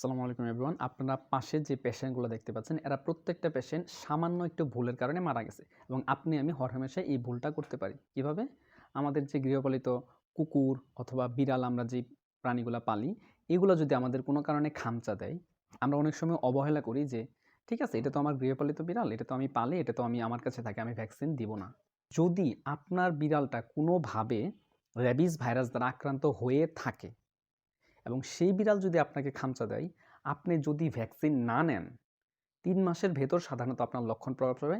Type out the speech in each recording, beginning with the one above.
আসসালামু আলাইকুম এভরিওয়ান। আপনারা পাশে যে পেশেন্টগুলো দেখতে পাচ্ছেন, এরা প্রত্যেকটা পেশেন্ট সামান্য একটু ভুলের কারণে মারা গেছে এবং আপনি, আমি হরহামেশা এই ভুলটা করতে পারি। কীভাবে? আমাদের যে গৃহপালিত কুকুর অথবা বিড়াল আমরা যে প্রাণীগুলো পালি, এগুলো যদি আমাদের কোনো কারণে খামচা দেয়, আমরা অনেক সময় অবহেলা করি যে, ঠিক আছে, এটা তো আমার গৃহপালিত বিড়াল, এটা তো আমি পালি, এটা তো আমি আমার কাছে থাকে, আমি ভ্যাকসিন দিব না। যদি আপনার বিড়ালটা কোনোভাবে র্যাবিস ভাইরাস দ্বারা আক্রান্ত হয়ে থাকে এবং সেই বিড়াল যদি আপনাকে খামচা দেয়, আপনি যদি ভ্যাকসিন না নেন, তিন মাসের ভেতর সাধারণত আপনার লক্ষণ প্রকাশ পাবে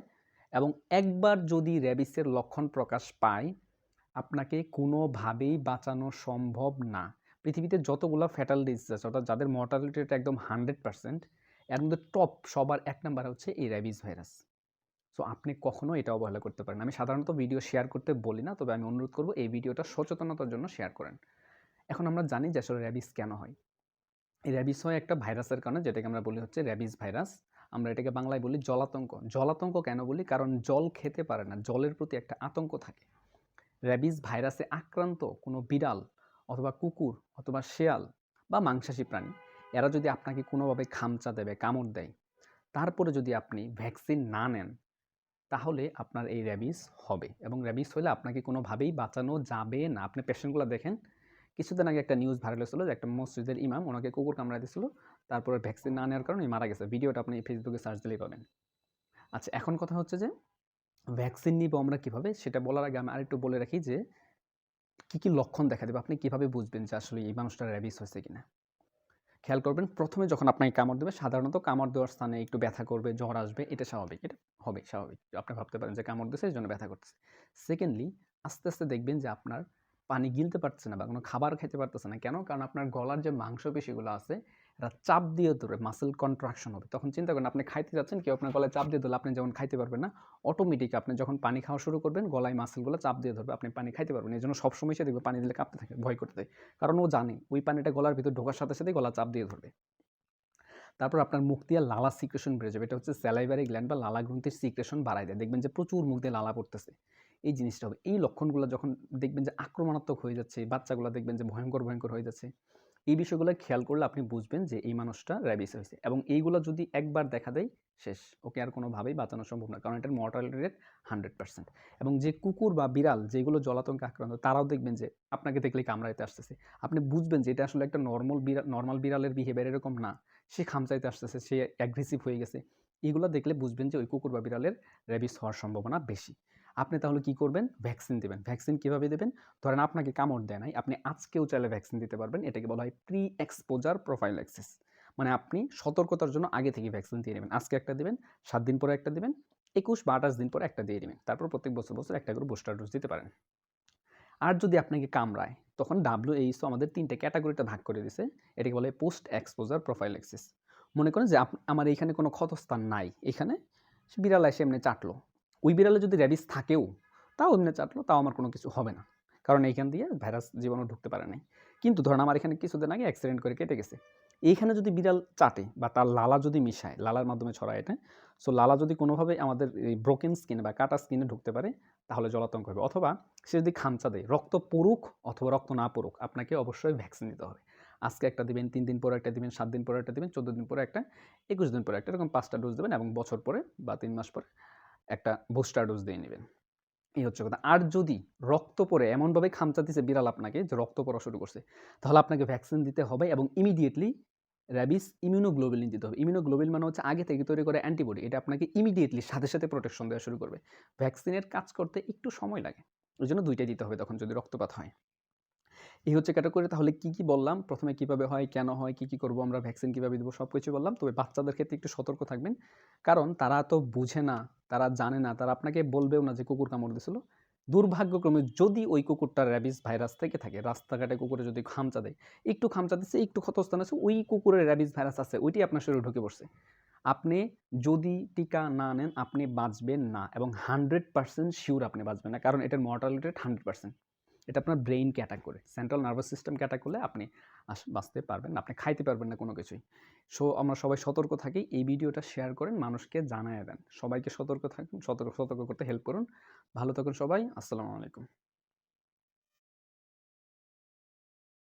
এবং একবার যদি র্যাবিসের লক্ষণ প্রকাশ পায়, আপনাকে কোনোভাবেই বাঁচানো সম্ভব না। পৃথিবীতে যতগুলো ফ্যাটাল ডিজিজ আছে, অর্থাৎ যাদের মর্টালিটি রেট একদম হান্ড্রেড পার্সেন্ট এর মধ্যে টপ সবার এক নাম্বার হচ্ছে এই র্যাবিস ভাইরাস। সো আপনি কখনো এটা অবহেলা করতে পারেন আমি সাধারণত ভিডিও শেয়ার করতে বলি না, তবে আমি অনুরোধ করব এই ভিডিওটা সচেতনতার জন্য শেয়ার করেন। এখন আমরা জানি যে আসলে র্যাবিস কেন হয়। এই র্যাবিস হয় একটা ভাইরাসের কারণে, যেটাকে আমরা বলি হচ্ছে র্যাবিস ভাইরাস আমরা এটাকে বাংলায় বলি জলাতঙ্ক। জলাতঙ্ক কেন বলি? কারণ জল খেতে পারে না, জলের প্রতি একটা আতঙ্ক থাকে। র্যাবিস ভাইরাসে আক্রান্ত কোনো বিড়াল অথবা কুকুর অথবা শেয়াল বা মাংসাশী প্রাণী, এরা যদি আপনাকে কোনোভাবে খামচা দেবে, কামড় দেয়, তারপরে যদি আপনি ভ্যাকসিন না নেন, তাহলে আপনার এই র্যাবিস হবে। এবং র্যাবিস হলে আপনাকে কোনোভাবেই বাঁচানো যাবে না। আপনি পেশেন্টগুলো দেখেন কিছুদিন আগে একটা নিউজ ভাইরাল হয়েছিল যে একটা মসজিদের ইমাম ওনাকে কুকুর কামড়া দিয়েছিল, তারপরে ভ্যাকসিন না নেওয়ার কারণে মারা গেছে। ভিডিওটা আপনি ফেসবুকে সার্চ দিলেই পাবেন। আচ্ছা এখন কথা হচ্ছে যে ভ্যাকসিন নিব আমরা কীভাবে? সেটা বলার আগে আমি আরেকটু বলে রাখি যে, কি কি লক্ষণ দেখা দেবে? আপনি কীভাবে বুঝবেন যে আসলে এই মানুষটার র্যাবিস হয়েছে কিনা? খেয়াল করবেন, প্রথমে যখন আপনাকে কামড় দেবে, সাধারণত কামড় দেওয়ার স্থানে একটু ব্যথা করবে, জ্বর আসবে, এটা স্বাভাবিক। এটা হবে স্বাভাবিক। আপনি ভাবতে পারেন যে কামড় দিয়েছে, এই জন্য ব্যথা করতেছে। সেকেন্ডলি আস্তে আস্তে দেখবেন যে আপনার পানি গিলতে পারতেছে না বা কোনো খাবার খেতে পারতেছে না। কেন? কারণ আপনার গলার যে মাংসপেশিগুলো আছে, এরা চাপ দিয়ে ধরে মাসেল কন্ট্রাকশন হবে। তখন চিন্তা করেন, আপনি খাইতে যাচ্ছেন, কেউ আপনার গলায় চাপ দিয়ে ধরলে আপনি যেমন খাইতে পারবেন না অটোমেটিক আপনি যখন পানি খাওয়া শুরু করবেন, গলায় মাসেলগুলো চাপ দিয়ে ধরবে, আপনি পানি খাইতে পারবেন এই জন্য সবসময় সে দেখবে পানি দিলে কাঁপতে থাকে, ভয় করতে থাকে। কারণ ও জানে, ওই পানিটা গলার ভিতর ঢোকার সাথে সাথে গলা চাপ দিয়ে ধরবে। তারপর আপনার মুখ দিয়ে লালা সিক্রেশন বেড়ে যাবে। এটা হচ্ছে স্যালাইভারি গ্ল্যান্ড বা লালা গ্রন্থির সিক্রেশন বাড়ায় দেয়। দেখবেন যে প্রচুর মুখ দিয়ে লালা পড়তেছে। এই জিনিসটা হবে। এই লক্ষণগুলো যখন দেখবেন যে আক্রমণাত্মক হয়ে যাচ্ছে, বাচ্চাগুলো দেখবেন যে ভয়ঙ্কর ভয়ঙ্কর হয়ে যাচ্ছে, এই বিষয়গুলো খেয়াল করলে আপনি বুঝবেন যে এই মানুষটা র্যাবিস হয়েছে। এবং এইগুলো যদি একবার দেখা দেয়, শেষ। ওকে আর কোনোভাবেই বাঁচানো সম্ভব না, কারণ এটার মর্টালিটি রেট হান্ড্রেড পার্সেন্ট এবং যে কুকুর বা বিড়াল যেগুলো জলাতঙ্কে আক্রান্ত, তারাও দেখবেন যে আপনাকে দেখলেই কামড়াইতে আসতেছে। আপনি বুঝবেন যে এটা আসলে একটা নর্মাল বিড়াল নর্মাল বিড়ালের বিহেভিয়ার এরকম না। সে খামচাইতে আসতেছে, সে অ্যাগ্রেসিভ হয়ে গেছে। এগুলো দেখলে বুঝবেন যে ওই কুকুর বা বিড়ালের র্যাবিস হওয়ার সম্ভাবনা বেশি। আপনি তাহলে কি করবেন? ভ্যাকসিন দেবেন। ভ্যাকসিন কীভাবে দেবেন? ধরেন আপনাকে কামড় দেয় নাই, আপনি আজকেও চাইলে ভ্যাকসিন দিতে পারবেন। এটাকে বলা হয় প্রি এক্সপোজার প্রোফাইল প্রোফাইল্যাক্সিস মানে আপনি সতর্কতার জন্য আগে থেকে ভ্যাকসিন দিয়ে নেবেন। আজকে একটা দেবেন, সাত দিন পরে একটা দেবেন, একুশ বা আঠাশ দিন পরে একটা দিয়ে নেবেন। তারপর প্রত্যেক বছর বছর একটা করে বুস্টার ডোজ দিতে পারেন। আর যদি আপনাকে কামড়ায়, তখন ডাব্লিউএইচও আমাদের তিনটে ক্যাটাগরিটা ভাগ করে দিছে। এটাকে বলে পোস্ট এক্সপোজার প্রোফাইল প্রোফাইল্যাক্সিস মনে করেন যে আমার এইখানে কোনো ক্ষতস্থান নাই। এখানে বিড়াল এসে এমনি চাটলো। ওই বিড়ালে যদি র্যাবিস থাকেও, তাও এমনি চাটলো, তাও আমার কোনো কিছু হবে না। কারণ এইখান দিয়ে ভাইরাস জীবাণু ঢুকতে পারে নাই। কিন্তু ধরুন আমার এখানে কিছুদিন আগে অ্যাক্সিডেন্ট করে কেটে গেছে। এইখানে যদি বিড়াল চাটে বা তার লালা যদি মিশায়, লালার মাধ্যমে ছড়ায় এটা সো লালা যদি কোনোভাবে আমাদের এই ব্রোকেন স্কিনে বা কাটা স্কিনে ঢুকতে পারে, তাহলে জলাতঙ্ক হবে। অথবা সে যদি খামচা দেয়, রক্ত পড়ুক অথবা রক্ত না পড়ুক, আপনাকে অবশ্যই ভ্যাকসিন নিতে হবে। আজকে একটা দিবেন, তিন দিন পরে একটা দিবেন, সাত দিন পরে একটা দিবেন, চোদ্দ দিন পরে একটা, একুশ দিন পরে একটা, এরকম পাঁচটা ডোজ দেবেন এবং বছর পরে বা তিন মাস পরে একটা বুস্টার ডোজ দিয়ে নেবেন। এই হচ্ছে কথা। আর যদি রক্ত পরে এমনভাবে খামচা দিছে বিড়াল আপনাকে যে রক্ত পড়া শুরু করছে, তাহলে আপনাকে ভ্যাকসিন দিতে হবে এবং ইমিডিয়েটলি র্যাবিস ইমিউনোগ্লোবিলিন দিতে হবে। ইমিউনোগ্লোবিল মানে হচ্ছে আগে থেকে তৈরি করে অ্যান্টিবডি এটা আপনাকে ইমিডিয়েটলি সাথে সাথে প্রোটেকশন দেওয়া শুরু করবে। ভ্যাকসিনের কাজ করতে একটু সময় লাগে, ওই জন্য দুইটাই দিতে হবে তখন যদি রক্তপাত হয়। এই হচ্ছে ক্যাটাগরি তাহলে কি কি বললাম? প্রথমে কীভাবে হয়, কেন হয়, কি কি করব, আমরা ভ্যাকসিন কীভাবে দেবো সব কিছু বললাম। তবে বাচ্চাদের ক্ষেত্রে একটু সতর্ক থাকবেন। কারণ তারা তো বুঝে না, তারা জানে না, তারা আপনাকে বলবেও না যে কুকুর কামড় দিছিল। দুর্ভাগ্যক্রমে যদি ওই কুকুরটা র্যাবিস ভাইরাস থেকে থাকে, রাস্তাঘাটে কুকুরে যদি খামচা দেয়, একটু খামচা দিচ্ছে একটু ক্ষতস্থান আছে, ওই কুকুরের র্যাবিস ভাইরাস আছে, ওইটি আপনার শরীরে ঢুকে পড়ছে। আপনি যদি টিকা না নেন, আপনি বাঁচবেন না এবং হান্ড্রেড পার্সেন্ট শিওর আপনি বাঁচবেন না, কারণ এটার মর্টালিটি হান্ড্রেড পার্সেন্ট এটা আপনার ব্রেইনকে অ্যাটাক করে সেন্ট্রাল নার্ভাস সিস্টেমকে অ্যাটাক করলে আপনি বাঁচতে পারবেন আপনি খাইতে পারবেন না কোনো কিছুই। সো, আমরা সবাই সতর্ক থাকি, এই ভিডিওটা শেয়ার করেন, মানুষকে জানায় দেন। সবাইকে সতর্ক থাকুন, সতর্ক সতর্ক করতে হেল্প করুন। ভালো থাকুন সবাই, আসসালামু আলাইকুম।